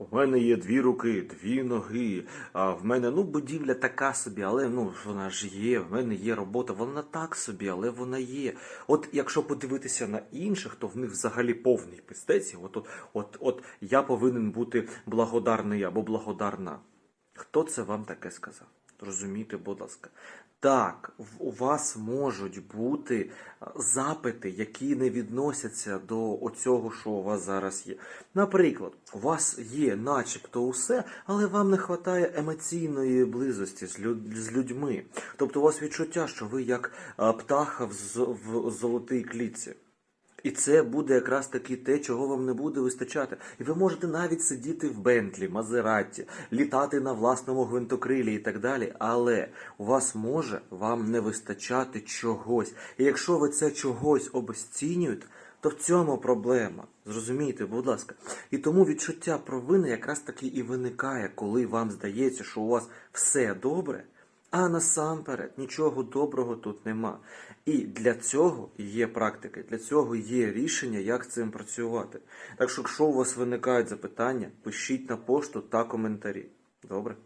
У мене є дві руки, дві ноги. А в мене ну будівля така собі, але ну вона ж є. В мене є робота, вона так собі, але вона є. От якщо подивитися на інших, то в них взагалі повний пистець. От, от, от, от я повинен бути благодарний або благодарна. Хто це вам таке сказав? Розумійте, будь ласка. Так, у вас можуть бути запити, які не відносяться до оцього, що у вас зараз є. Наприклад, у вас є начебто усе, але вам не вистачає емоційної близості з, люд- з людьми. Тобто у вас відчуття, що ви як а, птаха в, з- в золотій клітці. І це буде якраз таки те, чого вам не буде вистачати. І ви можете навіть сидіти в Бентлі, Мазераті, літати на власному гвинтокрилі і так далі. Але у вас може вам не вистачати чогось. І якщо ви це чогось обесцінюєте, то в цьому проблема. Зрозумійте, будь ласка. І тому відчуття провини якраз таки і виникає, коли вам здається, що у вас все добре. А насамперед нічого доброго тут нема. І для цього є практики, для цього є рішення, як цим працювати. Так що, якщо у вас виникають запитання, пишіть на пошту та коментарі. Добре?